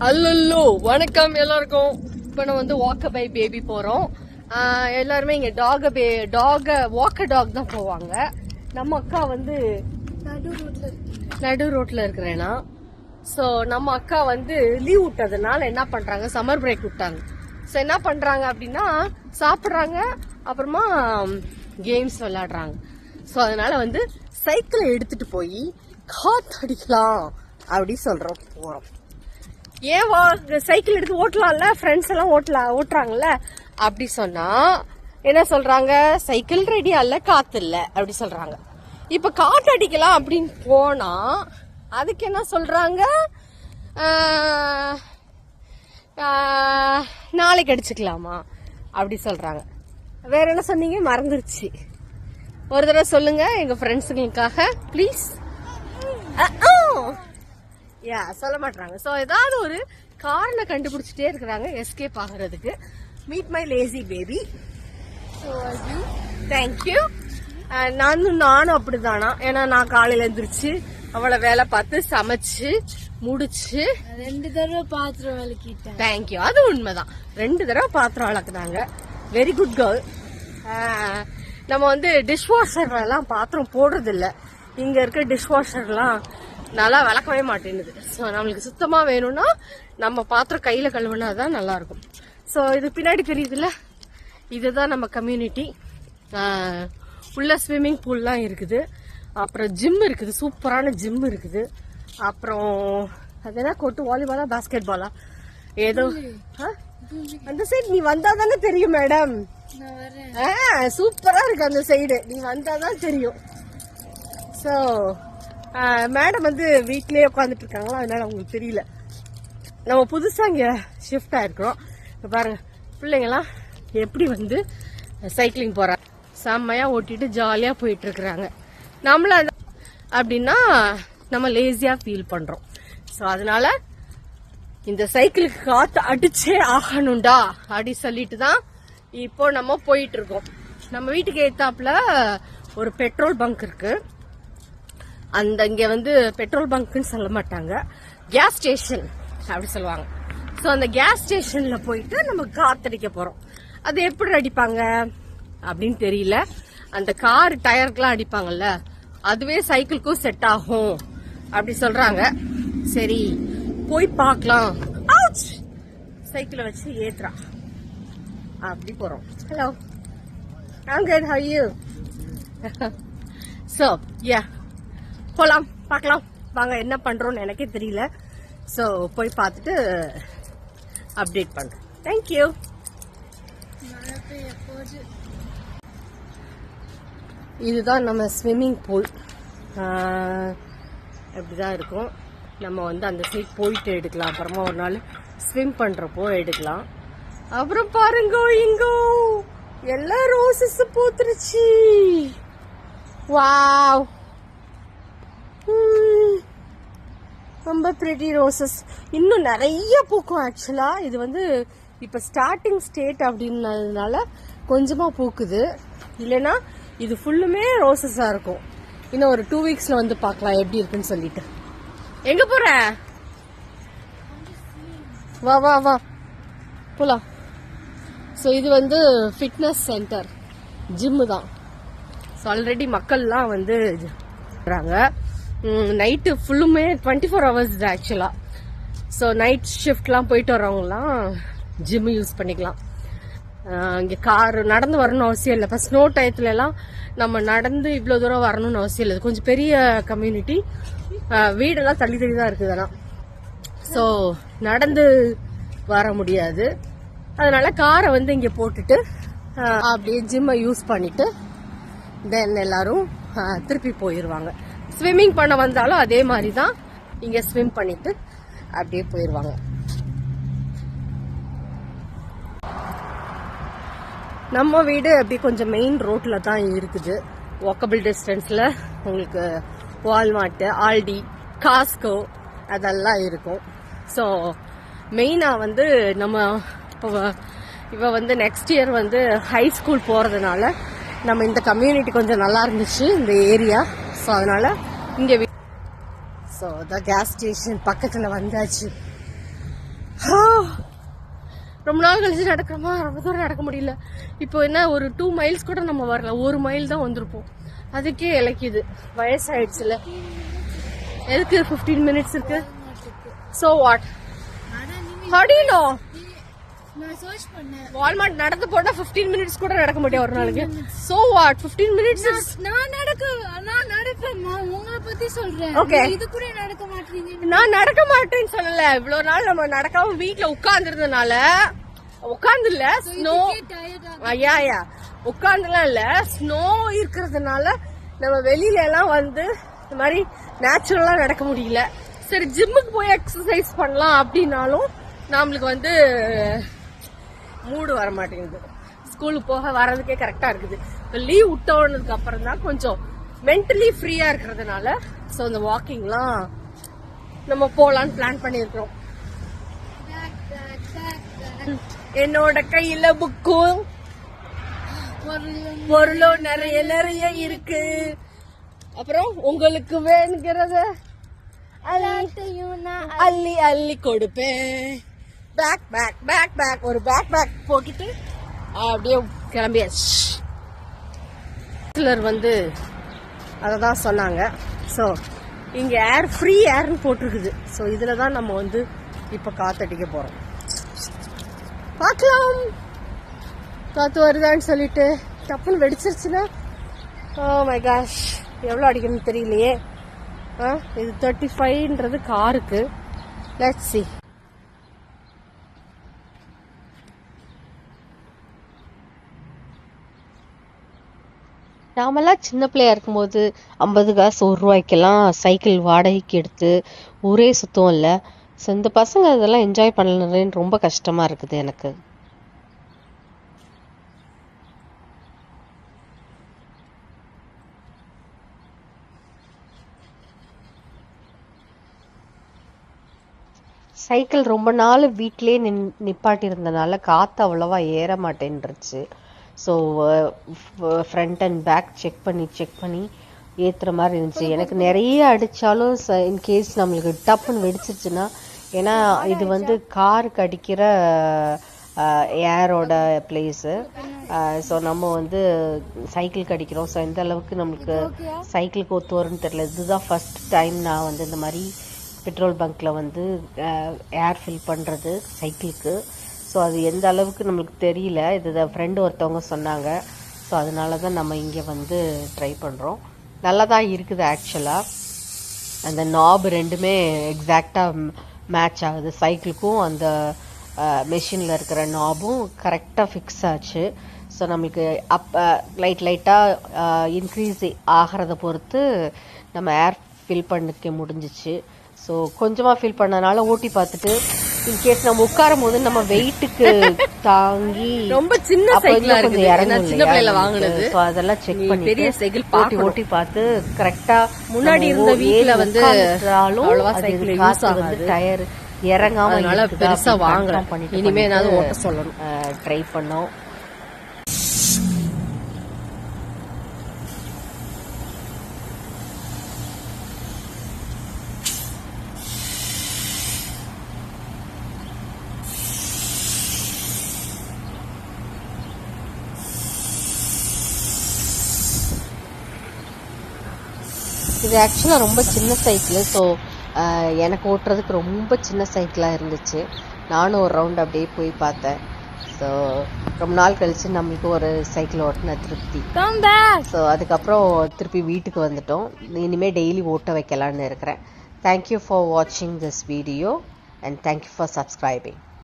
அல்லல்லோ வணக்கம் எல்லாருக்கும். இப்போ நம்ம வந்து வாக்க பை பேபி ஆஹ் எல்லாருமே இங்க டாக பே டாக வாக்க டாக் தான் போவாங்க. நம்ம அக்கா வந்து நடு ரோட்ல இருக்கிறேனா? ஸோ நம்ம அக்கா வந்து லீவ் விட்டதுனால என்ன பண்றாங்க? சம்மர் பிரேக் விட்டாங்க. ஸோ என்ன பண்றாங்க அப்படின்னா சாப்பிட்றாங்க. அப்புறமா கேம்ஸ் விளையாடுறாங்க. ஸோ அதனால வந்து சைக்கிளை எடுத்துட்டு போய் காத்தடிக்கலாம் அப்படி சொல்றோம் போறோம். ஏன் வா சைக்கிள் எடுத்து ஓட்டலாம்ல? ஃப்ரெண்ட்ஸ் எல்லாம் ஓட்டலாம் ஓட்டுறாங்கல்ல? அப்படி சொன்னா என்ன சொல்றாங்க? சைக்கிள் ரெடியா இல்ல காத்து இல்ல அப்படி சொல்றாங்க. இப்ப காற்று அடிக்கலாம் அப்படின்னு போனா அதுக்கு என்ன சொல்றாங்க? நாளைக்கு அடிச்சுக்கலாமா? அப்படி சொல்றாங்க. வேற என்ன சொன்னீங்க? மறந்துருச்சு. ஒரு தடவை சொல்லுங்க எங்க ஃப்ரெண்ட்ஸுங்களுக்காக ப்ளீஸ் யா சொல்ல மாட்டாங்க ஸோ ஏதாவது ஒரு காரணம் கண்டுபிடிச்சிட்டே இருக்கிறாங்க எஸ்கேப் ஆகுறதுக்கு. Meet my lazy baby thank you நானும் நானும் அப்படிதானா? ஏன்னா நான் காலையில எந்திரிச்சு அவளை வேலை பார்த்து சமைச்சு முடிச்சு. ரெண்டு தடவை பாத்திரம் விளக்கிட்டேன். தேங்க்யூ அது உண்மைதான். ரெண்டு தடவை பாத்திரம் வளர்க்குறாங்க வெரி குட் கேர்ள் நம்ம வந்து டிஷ் எல்லாம் பாத்திரம் போடுறது இல்ல இங்க இருக்க டிஷ் வாஷர்லாம் நல்லா விளக்கவே மாட்டேங்குது. ஸோ நம்மளுக்கு சுத்தமா வேணும்னா நம்ம பாத்திரம் கையில கழுவுனா தான் நல்லா இருக்கும் ஸோ இது பின்னாடி தெரியுதுல்ல? இதுதான் நம்ம கம்யூனிட்டி உள்ள ஸ்விம்மிங் பூல்லாம் இருக்குது. அப்புறம் ஜிம் இருக்குது. சூப்பரான ஜிம் இருக்குது. அப்புறம் அது என்ன கொட்டு? வாலிபாலா பாஸ்கெட் பாலா ஏதோ ஆ? அந்த சைடு நீ வந்தா தானே தெரியும் மேடம் சூப்பரா இருக்கு அந்த சைடு நீ வந்தா தான் தெரியும். ஸோ மேடம் வந்து வீட்லயே உட்காந்துட்டு இருக்காங்களா? அதனால அவங்களுக்கு தெரியல. நம்ம புதுசா இங்க ஷிஃப்ட் ஆயிருக்கிறோம். இங்க பாருங்க பிள்ளைங்கலாம் எப்படி வந்து சைக்கிளிங் போறாங்க செம்மையா ஓட்டிட்டு ஜாலியா போயிட்டு இருக்கிறாங்க நம்மள அப்படின்னா நம்ம லேசியா ஃபீல் பண்றோம். ஸோ அதனால இந்த சைக்கிளுக்கு காத்து அடிச்சே ஆகணும்டா அப்படி சொல்லிட்டு தான் இப்போ நம்ம போயிட்டு இருக்கோம் நம்ம வீட்டுக்கு ஏத்தாப்புல ஒரு பெட்ரோல் பங்க் இருக்குது அந்த இங்கே வந்து பெட்ரோல் பங்க்னு சொல்ல மாட்டாங்க. கேஸ் ஸ்டேஷன் அப்படி சொல்லுவாங்க. ஸோ அந்த கேஸ் ஸ்டேஷனில் போயிட்டு நம்ம காத்தடிக்க போகிறோம் அது எப்படி அடிப்பாங்க அப்படின்னு தெரியல. அந்த கார் டயருக்குலாம் அடிப்பாங்கல்ல. அதுவே சைக்கிளுக்கும் செட் ஆகும். அப்படி சொல்கிறாங்க சரி போய் பார்க்கலாம். சைக்கிளை வச்சு ஏத்துறா. அப்படி போகிறோம் hello I'm good. How are you? so, yeah. போகலாம் பார்க்கலாம். வாங்க என்ன பண்ணுறோன்னு எனக்கே தெரியல. ஸோ போய் பார்த்துட்டு அப்டேட் பண்ணுறேன் தேங்க்யூ இதுதான் நம்ம ஸ்விம்மிங் பூல் இப்படி தான் இருக்கும். நம்ம வந்து அந்த சைட் போயிட்டு எடுக்கலாம். அப்புறமா ஒரு நாள் ஸ்விம் பண்ணுறப்போ எடுக்கலாம். அப்புறம் பாருங்க இங்கோ. எல்லா ரோசஸ் பூத்துருச்சு. வாவ் ம். ரொம்ப ப்ரிட்டி ரோசஸ் இன்னும் நிறைய பூக்கும் ஆக்சுவலாக இது வந்து இப்போ ஸ்டார்டிங் ஸ்டேட் அப்படின்னதுனால கொஞ்சமாக பூக்குது. இல்லைன்னா இது ஃபுல்லுமே ரோசஸாக இருக்கும். இன்னும் ஒரு டூ வீக்ஸில் வந்து பார்க்கலாம் எப்படி இருக்குன்னு சொல்லிட்டு. எங்கே போகிற வா வா வா. போலாம். ஸோ இது வந்து ஃபிட்னஸ் சென்டர் ஜிம்மு தான் ஸோ ஆல்ரெடி மக்கள்லாம் வந்து இருக்கிறாங்க நைட்டு ஃபுல்லுமே டுவெண்ட்டி ஃபோர் ஹவர்ஸ் ஆக்சுவலாக ஸோ நைட் ஷிஃப்ட்லாம் போயிட்டு வரவங்களாம் ஜிம்மு யூஸ் பண்ணிக்கலாம். இங்கே கார் நடந்து வரணும்னு அவசியம் இல்லை. இப்போ ஸ்னோ டயத்துலலாம் நம்ம நடந்து இவ்வளோ தூரம் வரணும்னு அவசியம் இல்லை. கொஞ்சம் பெரிய கம்யூனிட்டி வீடெல்லாம் தள்ளி தள்ளி தான் இருக்குது ஆனால் ஸோ நடந்து வர முடியாது. அதனால காரை வந்து இங்கே போட்டுட்டு அப்படியே ஜிம்மை யூஸ் பண்ணிட்டு தென் எல்லாரும் திருப்பி போயிடுவாங்க ஸ்விம்மிங் பண்ண வந்தாலும் அதே மாதிரி தான் இங்கே ஸ்விம் பண்ணிட்டு அப்படியே போயிடுவாங்க நம்ம வீடு அப்படி கொஞ்சம் மெயின் ரோட்டில் தான் இருக்குது. வாக்கபிள் டிஸ்டன்ஸில் உங்களுக்கு வால்மார்ட்டு ஆல்டி காஸ்கோ அதெல்லாம் இருக்கும். ஸோ மெயினாக வந்து நம்ம இப்போ இவ வந்து நெக்ஸ்ட் இயர் வந்து ஹை ஸ்கூல் போகிறதுனால நம்ம இந்த கம்யூனிட்டி கொஞ்சம் நல்லா இருந்துச்சு இந்த ஏரியா ஸோ அதனால இங்கே ஸோ த கேஸ் ஸ்டேஷன் பக்கத்தில் வந்தாச்சு. ரொம்ப நாள் கழிச்சு நடக்கிறோமா? ரொம்ப தூரம் நடக்க முடியல. இப்போ என்ன ஒரு டூ மைல்ஸ் கூட நம்ம வரல. ஒரு மைல் தான் வந்திருப்போம். அதுக்கே இலக்கிது வயசாயிடுச்சுல. எதுக்கு 15 மினிட்ஸ் இருக்கு? ஸோ வாட் ஹடினோ வால்மார்ட் நடந்து போனா 15 மினிட்ஸ் கூட நடக்க முடியும் ஒரு நாளைக்கு. ஸோ வாட் 15 மினிட்ஸ் நான் நடக்க நான் நடப்பேன் உங்களை பத்தி சொல்றேன். இது கூட நடக்க மாட்டீங்க. நான் நடக்க மாட்டேன்னு சொல்லல. இவ்வளவு நாள் நம்ம நடக்காம வீட்ல உட்கார்ந்து இருந்தனால உட்கார்ந்து இல்ல ஸ்னோ ஐயா ஐயா உட்கார்ந்துலாம் இல்ல. ஸ்னோ இருக்கிறதுனால நம்ம வெளியில எல்லாம் வந்து இந்த மாதிரி நேச்சுரலா நடக்க முடியல. சரி ஜிம்முக்கு போய் எக்ஸசைஸ் பண்ணலாம் அப்படின்னாலும் நம்மளுக்கு வந்து மூடு வர மாட்டேங்குது ஸ்கூலுக்கு போக வர்றதுக்கே கரெக்டாக இருக்குது. இப்போ லீவ் விட்டோன்னதுக்கு அப்புறம் தான் கொஞ்சம் மென்டலி ஃப்ரீயாக இருக்கிறதுனால ஸோ இந்த வாக்கிங்லாம் நம்ம போகலான்னு பிளான் பண்ணியிருக்கிறோம். என்னோட கையில புக்கும் ஒரு பொருளும் நிறைய நிறைய இருக்கு. அப்புறம் உங்களுக்கு வேணுங்கிறத நான் அள்ளி அள்ளி கொடுப்பேன். பேக் பேக் பேக் பேக் ஒரு பேக் பேக் போட்டுட்டு அப்படியே கிளம்பியாச்சு. சிலர் வந்து அதை தான் சொன்னாங்க. ஸோ இங்கே ஏர் ஃப்ரீ ஏர்னு போட்டிருக்குது. ஸோ இதில் தான் நம்ம வந்து இப்போ காத்தடிக்க போகிறோம் பார்க்கலாம். காற்று வருதான்னு சொல்லிட்டு டப்புன்னு வெடிச்சிருச்சுன்னா ஓ மை காஷ் எவ்வளோ அடிக்கணும்னு தெரியலையே. ஆ இது தேர்ட்டி ஃபைவ்ன்றது காருக்கு லெட்ஸ் சி நாமெல்லாம் சின்ன பிள்ளையா இருக்கும்போது ஐம்பது காசு ஒரு ரூபாய்க்கெல்லாம் சைக்கிள் வாடகைக்கு எடுத்து ஊரே சுத்தம் இல்லை. ஸோ இந்த பசங்க இதெல்லாம் என்ஜாய் பண்ணலன்னு ரொம்ப கஷ்டமா இருக்குது எனக்கு. சைக்கிள் ரொம்ப நாள் வீட்டிலே நின் நிப்பாட்டியிருந்தனால காற்று அவ்வளோவா ஏற மாட்டேன்ருச்சு. So front and back check பண்ணி செக் பண்ணி ஏற்றுற மாதிரி இருந்துச்சு. எனக்கு நிறைய அடித்தாலும் ச இன்கேஸ் நம்மளுக்கு டப்புன்னு வெடிச்சிருச்சுன்னா ஏன்னா இது வந்து காருக்கு அடிக்கிற ஏரோட பிளேஸு ஸோ நம்ம வந்து சைக்கிளுக்கு அடிக்கிறோம். ஸோ எந்த அளவுக்கு நம்மளுக்கு சைக்கிளுக்கு ஒத்து வரும்னு தெரியல. இதுதான் ஃபஸ்ட் டைம் நான் வந்து இந்த மாதிரி பெட்ரோல் பங்க்கில் வந்து ஏர் ஃபில் பண்ணுறது சைக்கிளுக்கு ஸோ அது எந்த அளவுக்கு நம்மளுக்கு தெரியல. இது ஃப்ரெண்டு ஒருத்தவங்க சொன்னாங்க. ஸோ அதனால தான் நம்ம இங்கே வந்து ட்ரை பண்ணுறோம் நல்லா தான் இருக்குது ஆக்சுவலாக அந்த நாப் ரெண்டுமே எக்ஸாக்டாக மேட்ச் ஆகுது. சைக்கிளுக்கும் அந்த மெஷினில் இருக்கிற நாபும் கரெக்டாக ஃபிக்ஸ் ஆச்சு. ஸோ நம்மளுக்கு அப் லைட் லைட்டாக இன்க்ரீஸ் ஆகிறத பொறுத்து நம்ம ஏர் ஃபில் பண்ணிக்க முடிஞ்சிச்சு. ஸோ கொஞ்சமாக ஃபில் பண்ணனால ஓட்டி பார்த்துட்டு இன்கேஸ் நம்ம உட்காரும் போது நம்ம வெயிட்டுக்கு தாங்கி ரொம்ப சின்ன சைக்கிளா இருக்குது இறங்கும் சின்ன பிள்ளைல? வாங்கினது அதெல்லாம் செக் பண்ணி பெரிய சைக்கிள் பார்க்கணும். ஓட்டி பார்த்து கரெக்டா முன்னாடி இருந்த வீட்ல வந்து அவ்வளவா சைக்கிள் யூஸ் ஆகாது. டயர் இறங்காம பெருசா அப்படின்னு வாங்கல. confirm பண்ணிட்டு இனிமே ஏதாவது ஓட்ட சொல்லணும். ட்ரை பண்ணோம் இது ஆக்சுவலாக ரொம்ப சின்ன சைக்கிள் ஸோ எனக்கு ஓட்டுறதுக்கு ரொம்ப சின்ன சைக்கிளாக இருந்துச்சு. நானும் ஒரு ரவுண்ட் அப்படியே போய் பார்த்தேன். ஸோ ரொம்ப நாள் கழிச்சு நம்மளுக்கு ஒரு சைக்கிள் ஓட்டின திருப்தி. ஸோ அதுக்கப்புறம் திருப்பி வீட்டுக்கு வந்துட்டோம். இனிமேல் டெய்லி ஓட்ட வைக்கலான்னு இருக்கிறேன். தேங்க்யூ ஃபார் வாட்சிங் this video and thank you for subscribing